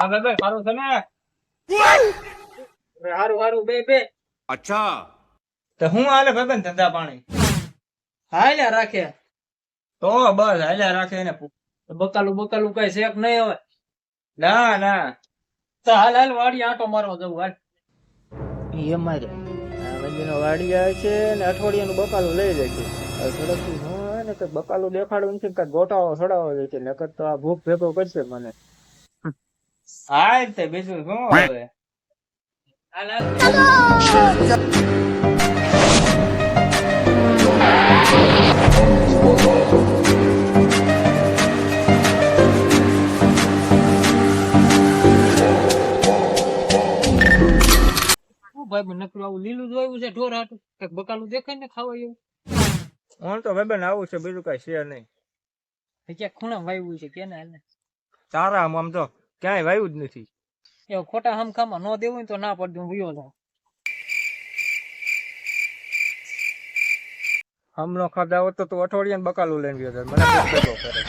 હા બે બે. ને ધંધા પાણી? હાલ્યા રાખે. તો બસ હાલ્યા રાખે બકાલું બકાલું કઈ શેક નહીં હવે? ના ના. હાલ હાલ વાડી આટો મારવા જવું હાલ. એ મારે. વંજીનો વાડી આવે છે ને અઠવાડિયાનું બકાલું લઈ જાય છે. થોડોક ને તો બકાલું દેખાડવું છે કાંઈક સડાવો છોડાવો છે. નકર તો આ ભૂખ ભેગો કરશે મને. હાલ તે બીજું શું હવે ભાઈ મને નકરું આવું લીલું જોયું છે ઢોર હાટું કંઈક બકાલું દેખાય ને ખાવા એવું હું તો ભાઈ આવું છે બીજું કઈ છે નહીં ક્યાં ક્યાંક ખૂણા વાવ્યું છે કે ને તારા આમ આમ તો ક્યાંય વાયું જ નથી. એ ખોટા હમખામાં ન દેવું તો ના પડતું વયો જાવ હમનો ખાધા હોત તો તું અઠવાડિયાનું બકાલું લઈને ગયો મને કરે